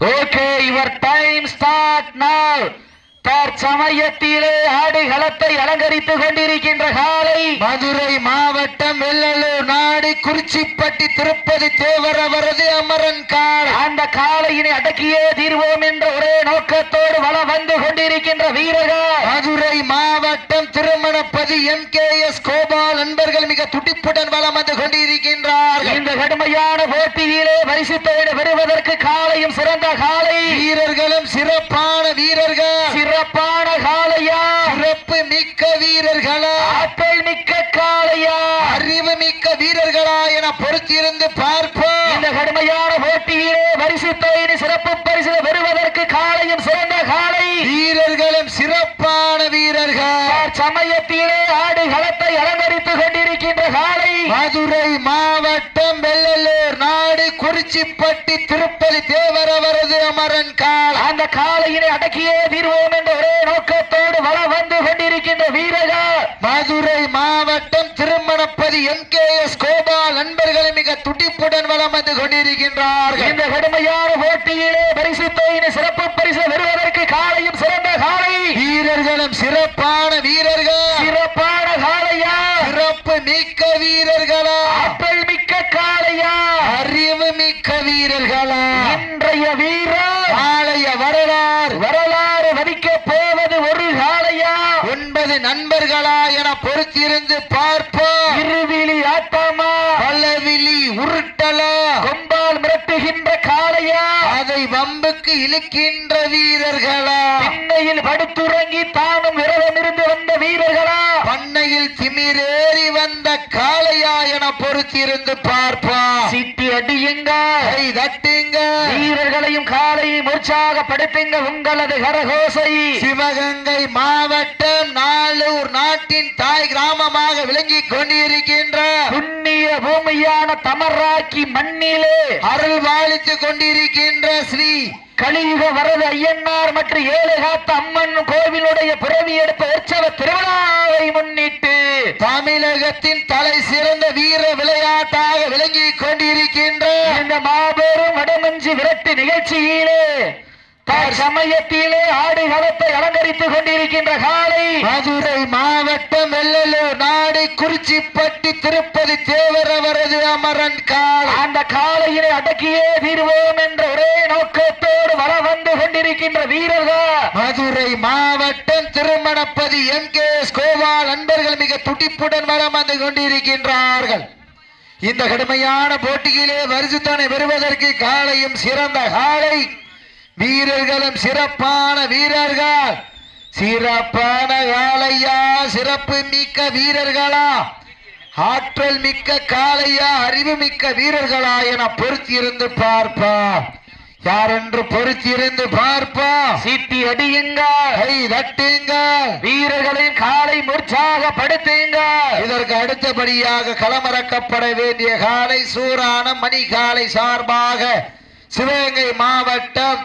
Okay, your time start now. தற்சமயத்திலே ஆடுகளத்தை அலங்கரித்துக் கொண்டிருக்கின்ற காலை மதுரை மாவட்டம் வெள்ளலூர் நாடு குறிச்சிப்பட்டி திருப்பதி தேவர் அவரது அமரன் கால் அந்த காளையினை அடக்கியே தீர்வோம் என்ற ஒரே நோக்கத்தோடு வள வந்து கொண்டிருக்கின்ற வீரர்கள். மதுரை மாவட்டம் Thirumanapathi M K S Gopal நண்பர்கள் மிக துடிப்புடன் வலம் வந்து கொண்டிருக்கின்றார்கள். இந்த கடுமையான போட்டியிலே பரிசுத்தோடு பெறுவதற்கு காளையும் சிறந்த காளை. வீரர்களும் சிறப்பான வீரர்கள். சிறப்பான காளையா? சிறப்பு மிக்க வீரர்களா? ஆற்றல் மிக்க காளையா? அறிவு மிக்க வீரர்களா என பொறுத்திருந்து பார்ப்போம். இந்த கடுமையான போட்டியிலே பரிசுத்தோடு சிறப்பு பரிசு பெறுவதற்கு காளையும் சிறந்த காளை. வீரர்களும் சிறப்பான வீரர்கள். சமயத்திலே ஆடு களத்தை அலங்கரித்துக் கொண்டிருக்கின்ற காளை. மதுரை நாடு குறிச்சிப்பட்டி திருப்பதி தேவர் அவரது அமரன் கால் அந்த காளையினை அடக்கியே தீர்வோம் என்ற ஒரே நோக்கத்தோடு வள வந்து கொண்டிருக்கின்ற வீரர்கள். மதுரை மாவட்டம் Thirumanapathi M K S Gopal நண்பர்கள் மிக துடிப்புடன் வலம் வந்து கொண்டிருக்கின்றார்கள். இந்த கடுமையான போட்டியிலே பரிசு தொகையினை சிறப்பு பரிசு பெறுவதற்கு காளையும் சிறந்த காளை. வீரர்களும் சிறப்பான வீரர்கள். சிறப்பான காளையா? சிறப்பு மிக்க வீரர்களா ஆற்றல் மிக்க காளையா அறிவு மிக்க வீரர்களா. இன்றைய வீரர் ஆலய வரலாறு வரலாறு வதிக்க போவது ஒரு காளையா ஒன்பது நண்பர்களா என பொறுத்திருந்து பார்ப்போம். இருவிழி ஆட்டமா? பலவிழி உருட்டலா. கொம்பால் மிரட்டுகின்ற காளையா? அதை வம்புக்கு இழுக்கின்ற வீரர்களா? திண்ணையில் படுத்துறங்கி தானும் விரதம் இருந்து வந்த வீரர்களா? பண்ணையில் திமிரேறி வந்த காளையா என பொறுத்திருந்து பார்ப்போம். சிட்டி அடியுங்க. கை தட்டுங்க. வீரர்களையும் காலையும் உற்சாகப்படுத்துங்க உங்களது கரகோசை. சிவகங்கை மாவட்டம் நாளூர் நாட்டின் தாய் கிராமமாக விளங்கிக் கொண்டிருக்கின்ற புண்ணிய பூமியான தமராக்கி மண்ணிலே அருள் வாழித்துக் கொண்டிருக்கின்ற ஸ்ரீ கலியுக வரது ஐயன்னார் மற்றும் ஏழுகாத்த அம்மன் கோவிலுடைய பிறவி எடுத்த உற்சவ திருவிழாவை முன்னிட்டு தமிழகத்தின் தலை சிறந்த வீர விளையாட்டாக விளங்கிக் கொண்டிருக்கின்ற இந்த மாபெரும் வடமஞ்சி விரட்டு நிகழ்ச்சியிலே சமயத்திலே ஆடுகளத்தை அலங்கரித்துக் கொண்டிருக்கின்ற காலை மதுரை மாவட்டம் வெள்ளலூர் நாடு குறிச்சிப்பட்டி திருப்பதி தேவர் அவரது அமரன் கால். அந்த காலையினை அடக்கியே தீர்வோம் என்ற ஒரே நோக்கத்தோடு வர வந்து கொண்டிருக்கின்ற வீரர்கள். மதுரை மாவட்டம் Thirumanapathi M. K. S. Gopal நண்பர்கள் மிக துடிப்புடன் வலம் வந்து கொண்டிருக்கின்றார்கள். இந்த கடுமையான போட்டியிலே பரிசுத்தனை பெறுவதற்கு காலையும் சிறந்த காலை. வீரர்களும் சிறப்பான வீரர்கள். சிறப்பான காளையா சிறப்பு மிக்க வீரர்களா? ஆற்றல் மிக்க காளையா அறிவு மிக்க வீரர்களா என பொறுத்திருந்து பார்ப்போம் யார் என்று பொறுத்திருந்து பார்ப்போம் சீட்டி அடியுங்க. கை தட்டுங்க. வீரர்களின் காலை உற்சாகப்படுத்துங்க இதற்கு அடுத்தபடியாக களமிறக்கப்பட வேண்டிய காலை சூரான மணி காலை சார்பாக சிவகங்கை மாவட்டம்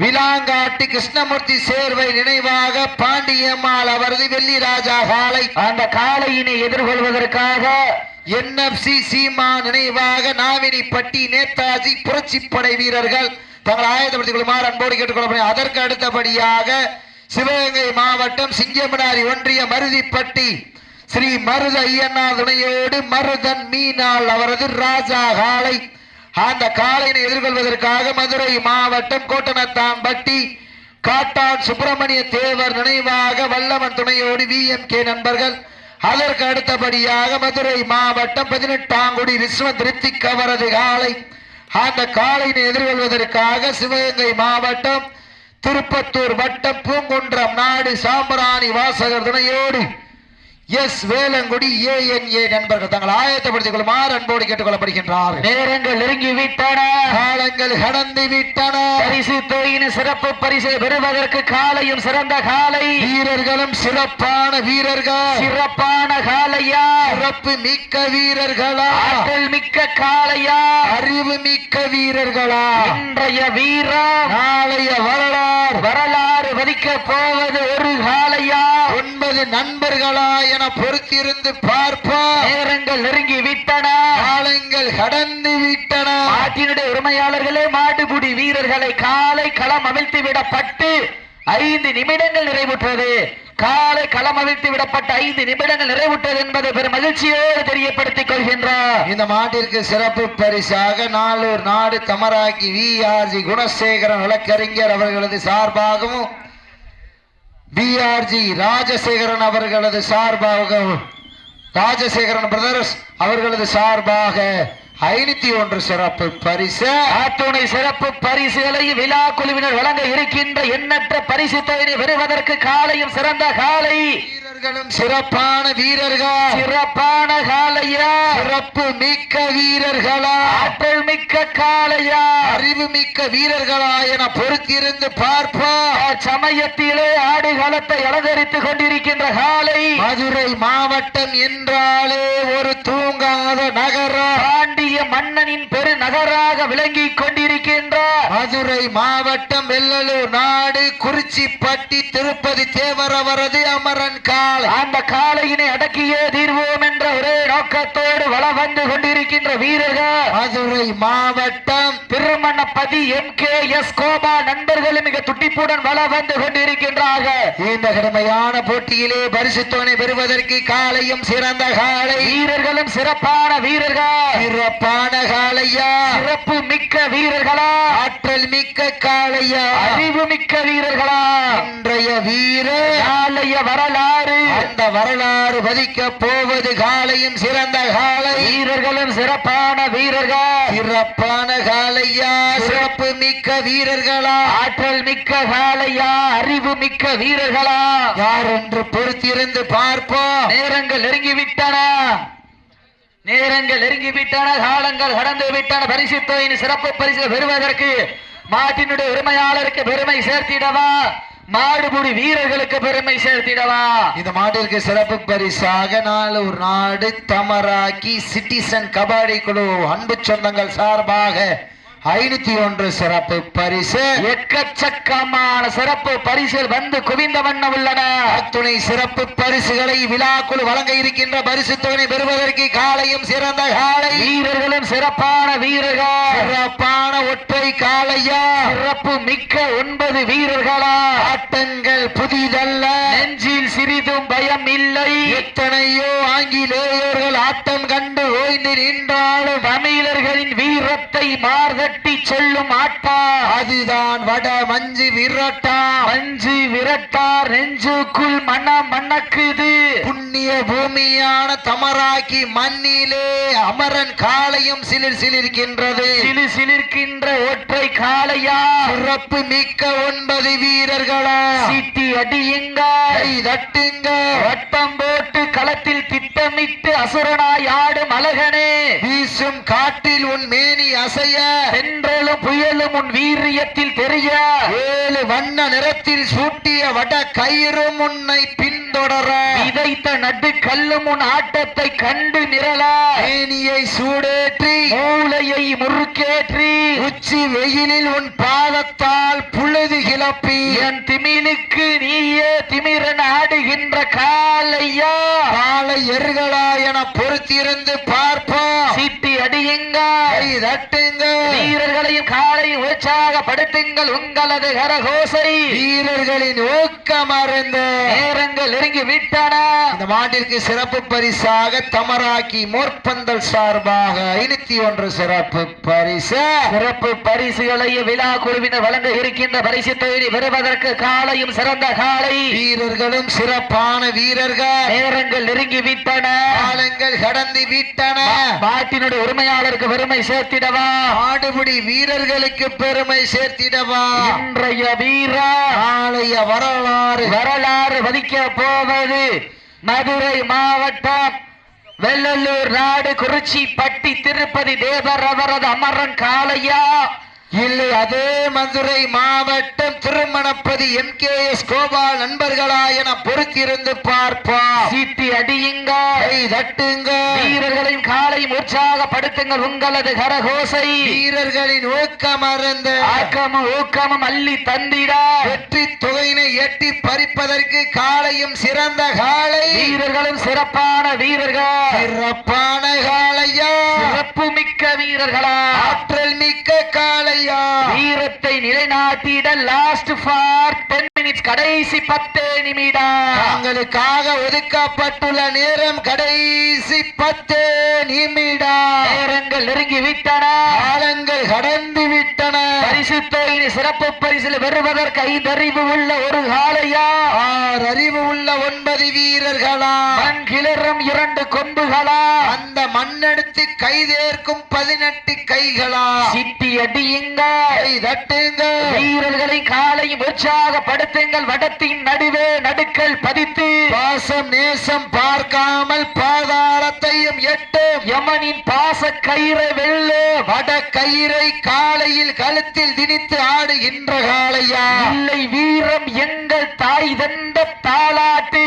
விலாங்காட்டு கிருஷ்ணமூர்த்தி சேர்வை நினைவாக பாண்டியம்மாள் அவரது வெள்ளிராஜா காலை. அந்த காளையினை எதிர்கொள்வதற்காக என்எஃப்சி சீமா நினைவாக நாவினிப்பட்டி நேதாஜி புரட்சிப்படை வீரர்கள். தங்கள் ஆயத்தப்படுத்திக் கொள்ளுமாறு அன்போடு கேட்டுக்கொள்ளப்படும் அதற்கு அடுத்தபடியாக சிவகங்கை மாவட்டம் சிங்கமனாரி ஒன்றிய மருதிப்பட்டி. ஸ்ரீ மருத ஐயனார் துணையோடு மருதன் மீனாள் அவரது ராஜா காலை. அந்த காளையினை எதிர்கொள்வதற்காக மதுரை மாவட்டம் கோட்டனத்தாம்பட்டி காட்டான் சுப்பிரமணிய தேவர் நினைவாக வல்லவன் துணையோடு வி எம் கே நண்பர்கள். அதற்கு அடுத்தபடியாக மதுரை மாவட்டம் பதினெட்டாங்குடி விஸ்வ திருப்தி அவரது காலை அந்த காளையினை எதிர்கொள்வதற்காக சிவகங்கை மாவட்டம் திருப்பத்தூர் வட்டம் பூங்குன்றம் நாடு சாம்பராணி வாசகர் துணையோடு எஸ் வேலங்குடி ஏஎன்ஏ நண்பர்கள் தங்கள் ஆயத்தப்படுத்திக் கொள்ளுமாறு அன்போடு கேட்டுக்கொள்ளப்படுகின்றார்கள் நேரங்கள் நெருங்கி விட்டன காலங்கள் கடந்து விட்டன பரிசு தொகையின் சிறப்பு பரிசை பெறுவதற்கு காலையும் சிறந்த காலை. வீரர்களும் சிறப்பான வீரர்கள். சிறப்பான காலையா? சிறப்பு மிக்க வீரர்களா? ஆற்றல் மிக்க காளையா அறிவு மிக்க வீரர்களா? இன்றைய வீரம் நாளைய வரலாறு. வரலாறு வதிக்க போவது ஒரு காளையா ஒன்பது நண்பர்களா என பொறுத்திருந்து பார்ப்போம் நேரங்கள் நெருங்கி விட்டன. காலங்கள் கடந்து விட்டன. மாட்டினுடைய உரிமையாளர்களே மாடுபுடி வீரர்களை காலை களம் அவிழ்த்து விடப்பட்டு ஐந்து நிமிடங்கள் நிறைவுற்றது. காலை களம் அவிழ்த்து விடப்பட்ட ஐந்து நிமிடங்கள் நிறைவுற்றது என்பதை பெரும் மகிழ்ச்சியோடு தெரியப்படுத்திக் கொள்கின்றார். இந்த மாட்டிற்கு சிறப்பு பரிசாக நாளூர் நாடு Thamarakki V. R. G. Gunasekaran வழக்கறிஞர் அவர்களது சார்பாகவும் பிஆர்ஜி ராஜசேகரன் அவர்களது சார்பாக ராஜசேகரன் பிரதர்ஸ் அவர்களது சார்பாக ஐநூத்தி ஒன்று சிறப்பு பரிசு. ஆத்துணை சிறப்பு பரிசுகளை விழா குழுவினர் வழங்க இருக்கின்ற எண்ணற்ற பரிசு தொகையினை பெறுவதற்கு காலையும் சிறந்த காலை வீரர்களும் சிறப்பான வீரர்கள். சிறப்பான காலையா சிறப்பு மிக்க வீரர்களா. ஆற்றல் மிக்க காலையா அறிவு மிக்க வீரர்களா என பொறுத்திருந்து பார்ப்போம். சமயத்திலே ஆடுகளத்தை அலங்கரித்துக் கொண்டிருக்கின்ற காலை மதுரை மாவட்டம் என்றாலே ஒரு தூங்காத நகரம். பாண்டிய மன்னனின் பெருநகராக விளங்கிக் கொண்டிருக்கின்ற. மதுரை மாவட்டம் வெள்ளலூர் நாடு குறிச்சிப்பட்டி திருப்பதி தேவரவரது அமரன் காலை அந்த காலையினை அடக்கியே தீர்வோம் என்ற ஒரே நோக்கத்தோடு வளம் வந்து கொண்டிருக்கின்ற வீரர்கள் மதுரை மாவட்டம் திருமணப்பதி எம் கே எஸ் கோபா நண்பர்களும் மிக துட்டிப்புடன் வளம் வந்து கொண்டிருக்கின்றார்கள். இந்த கடுமையான போட்டியிலே பரிசுத்தோனை பெறுவதற்கு காலையும் சிறந்த காலை. வீரர்களும் சிறப்பான வீரர்கள். சிறப்பான காலையா? சிறப்பு மிக்க வீரர்களா? ஆற்றல் மிக்க காளையா அறிவு மிக்க வீரர்களா? இன்றைய வீரர் நாளைய வரலாறு அந்த வரலாறு பதிக்க போவது காலையும் சிறந்த காலை. வீரர்களும் சிறப்பான வீரர்கள். சிறப்பான காலையா? சிறப்பு மிக்க வீரர்களா? ஆற்றல் மிக்க காலையா? அறிவு மிக்க வீரர்களா? யார் என்று பொறுத்திருந்து பார்ப்போம். நேரங்கள் நெருங்கி விட்டன நேரங்கள் நெருங்கி விட்டன காலங்கள் கடந்து விட்டன பரிசு தொகையின் சிறப்பு பரிசு பெறுவதற்கு மாட்டினுடைய உரிமையாளருக்கு பெருமை சேர்த்திடவா? மாடுபுடி வீரர்களுக்கு பெருமை சேர்த்திடவா. இந்த மாட்டிற்கு சிறப்பு பரிசாக நாளூர் நாடு தமராக்கி சிட்டிசன் கபாடி குழு அன்பு சொந்தங்கள் சார்பாக ஐநூத்தி ஒன்று சிறப்பு பரிசு. எக்கச்சக்கமான சிறப்பு பரிசில் வந்து குவிந்த வண்ணம் உள்ளன. அத்துணை சிறப்பு பரிசுகளை விழாக்குழு வழங்க இருக்கின்ற பரிசு தொகை பெறுவதற்கு காலையும் சிறந்த காலை. வீரர்களும் சிறப்பான வீரர்கள். சிறப்பான ஒற்றை காளையா சிறப்பு மிக்க ஒன்பது வீரர்களா. ஆட்டங்கள் புதிதல்ல. சிறிதும் பயம் இல்லை எத்தனையோ ஆங்கிலேயர்கள் ஆட்டம் கண்டு ஓய்ந்து நின்றாலும் தமிழர்களின் வீரத்தை மார்தட்டி சொல்லும் ஆட்டா. அதுதான் வட மஞ்சு விரட்டா. மஞ்சு விரட்டார் நெஞ்சுக்குள் மனம் மணக்குது. புண்ணிய பூமியான தமராக்கி மண்ணிலே அமரன் காளையும் சிலிர் சிலிர்க்கின்றது. சிலு சிலிர்க்கின்ற ஒற்றை காளையா? சிறப்பு மிக்க ஒன்பது வீரர்களா? சீட்டி அடியுங்க கை தட்டுங்க வட்டம் போட்டு களத்தில் திட்டமிட்டு அசுரனாய் ஆடும் அழகனே. வீசும் காட்டில் உன் மேனி அசைய. தென்றலும் புயலும் உன் வீரியத்தில் தெரிய. ஏழு வண்ண நிறத்தில் சூட்டிய வட கயிறும் உன்னை பின்தொடர. விதைத்த நடு கல்லும் உன் ஆட்டத்தை கண்டு மிரள மேனியை சூடேற்றி. மூளையை முறுக்கேற்றி. உச்சி வெயிலில் உன் பாதத்தால் புழுதி கிளப்பி. என் திமிலுக்கு நீயே திமிரன் ஆடுகின்ற காலையா? காலை எருகளா என பொறுத்திருந்து பார்ப்போம் சீட்டி அடியுங்க தட்டுங்க வீரர்களையும் காலையும் உற்சாகப்படுத்துங்கள் உங்களது கரகோசை. வீரர்களின் ஊக்கம் அருந்து. நேரங்கள் நெருங்கி விட்டன. இந்த மாட்டிற்கு சிறப்பு பரிசாக தமராக்கி மோர்பந்தல் சார்பாக ஐநூத்தி ஒன்று சிறப்பு பரிசு. சிறப்பு பரிசுகளை விழா குழுவினர் வழங்க இருக்கின்ற பரிசு தொகையை பெறுவதற்கு காலையும் சிறந்த காலை. வீரர்களும் சிறப்பான வீரர்கள். நேரங்கள் நெருங்கி விட்டன. காலங்கள் கடந்து விட்டன. மாட்டினுடைய உரிமையாளருக்கு பெருமை சேர்த்திடவா? ஆடுபடி வீரர்களுக்கு பெருமை சேர்த்திடவா? இன்றைய வீரா நாளைய வரலாறு. வரலாறு வதிக்க போவது மதுரை மாவட்டம் வெள்ளலூர் நாடு குறிச்சி பட்டி திருப்பதி தேவர் அவரது அமரன் காளையா? இல்லை அதே மதுரை மாவட்டம் Thirumanapathi M K S Gopal நண்பர்களா என பொறுத்திருந்து பார்ப்போம். சீட்டி அடியுங்க. தட்டுங்க. வீரர்களின் காலையும் உற்சாகப்படுத்துங்கள் உங்களது கரகோசை. வீரர்களின் ஊக்கம் அறந்த ஆக்கமும் ஊக்கமும் அள்ளி தந்திட. வெற்றி தொகையினை எட்டி பறிப்பதற்கு காளையும் சிறந்த காளை வீரர்களும் சிறப்பான வீரர்கள். சிறப்பான காளையா சிறப்பு மிக்க வீரர்களா completed last for 10 கடைசி பத்தே நிமிடம். உங்களுக்காக ஒதுக்கப்பட்டுள்ள நேரம் கடைசி பத்தே நிமிடம். நேரங்கள் நெருங்கி விட்டன காலங்கள் கடந்து விட்டன பரிசு சிறப்பு பரிசில் பெறுவதற்கு ஐந்து அறிவு உள்ள ஒரு காலையா ஆறு அறிவு உள்ள ஒன்பது வீரர்களா? மண் கிளறும் இரண்டு கொம்புகளா? அந்த மண்ணெடுத்து கைதேர்க்கும் பதினெட்டு கைகளா? சிட்டி அடியுங்க தட்டுங்க வீரர்களை காலையும் உற்சாகப்படுத்த உற்சாகப்படுத்துங்கள் வடத்தின் நடுவே நடுக்கல் பதித்து பாசம் நேசம் பார்க்காமல் பாதாளத்தையும் எட்டும் யமனின் பாச கயிறை வெள்ளு. வட கயிறை காலையில் கழுத்தில் திணித்து ஆடுகின்ற காளையா. இல்லை வீரம் எங்கள் தாய் தந்த தாளாட்டு.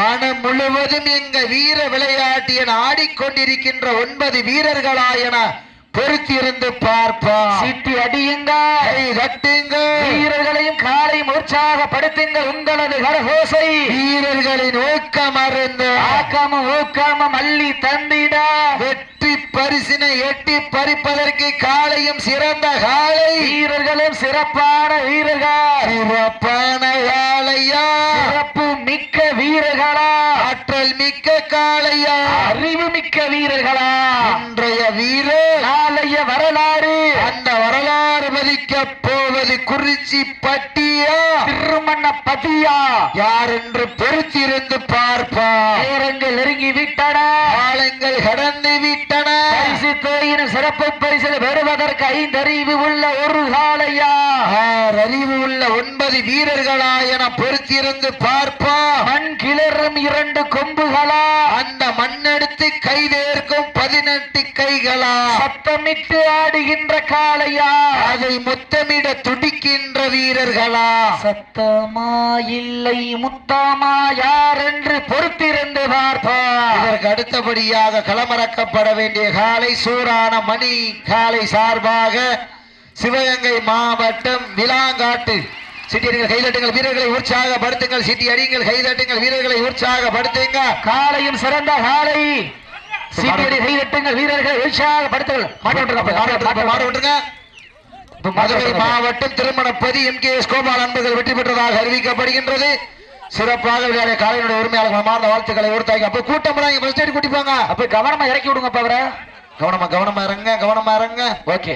மனம் முழுவதும் எங்க வீர விளையாட்டு என ஆடிக்கொண்டிருக்கின்ற ஒன்பது வீரர்களா என பொறுத்திருந்து பார்ப்போம். சிட்டி அடியுங்க கை தட்டுங்க வீரர்களையும் காலையும் உற்சாகப்படுத்துங்கள் உங்களது கரகோசை. வீரர்களின் ஊக்கம் அருந்து. ஆக்கமும் ஊக்கமும் அள்ளி தந்திட. வெற்றி பரிசினை எட்டி பறிப்பதற்கு காளையும் சிறந்த காளை வீரர்களும் சிறப்பான வீரர்கள். சிறப்பான காளையா சிறப்பு மிக்க வீரர்களா. ஆற்றல் மிக்க காளையா அறிவு மிக்க வீரர்களா. இன்றைய வீரர். நாளைய வரலாறு. அந்த வரலாறு மதிக்க போவது குறிச்சி பட்டியா? திருமண பதியா யார் என்று பொறுத்திருந்து பார்ப்போம் நேரங்கள் நெருங்கி விட்டன. காலங்கள் கடந்து விட்டன. பரிசு தொகையினும் சிறப்பு பரிசில் பெறுவதற்கு ஐந்தறிவு உள்ள ஒரு காலையா அறிவு உள்ள ஒன்பது வீரர்களா என பொறுத்திருந்து பார்ப்போம் மண் கிளறும் இரண்டு கொம்புகளா. அந்த மண்ணெடுத்து கைதேர்க்கும் பதினெட்டு கைகளா. சத்தமிட்டு ஆடுகின்ற காளையா? அதை முத்தமிட துடிக்கின்ற வீரர்களா? சத்தமா இல்லை முத்தமா யார் என்று பொறுத்திருந்து பார்ப்போம் இதற்கு அடுத்தபடியாக களமிறக்கப்பட வேண்டிய காலை சூரான மணி காலை சார்பாக சிவகங்கை மாவட்டம் விலாங்காட்டு சிட்டியடிகள் கைதட்டுங்கள் வீரர்களை உற்சாகப்படுத்துங்கள் சிட்டி அடிங்கள் கைதட்டுங்கள் வீரர்களை உற்சாகப்படுத்துங்க. காலையும் சிறந்த காலை சீட்டியடி கைதட்டுங்கள் வீரர்களை உற்சாகப்படுத்துங்கள். மாட்டி விட்டுருங்க, மாடு விட்டுருங்க. மதுரை மாவட்டம் Thirumanapathi M. K. S. Gopal அன்பர்கள் வெற்றி பெற்றதாக அறிவிக்கப்படுகின்றது. சிறப்பாக விளையாடிய காலையினுடைய உரிமையாளர் மனமார்ந்த வாழ்த்துக்களை உறுத்தாங்க அப்ப கூட்டம் ஃபர்ஸ்ட் எய்ட் கூட்டிப்பாங்க. அப்ப கவனமா இறக்கி விடுங்க அவரை. கவனமா கவனமா இறங்க கவனமா இறங்க. ஓகே.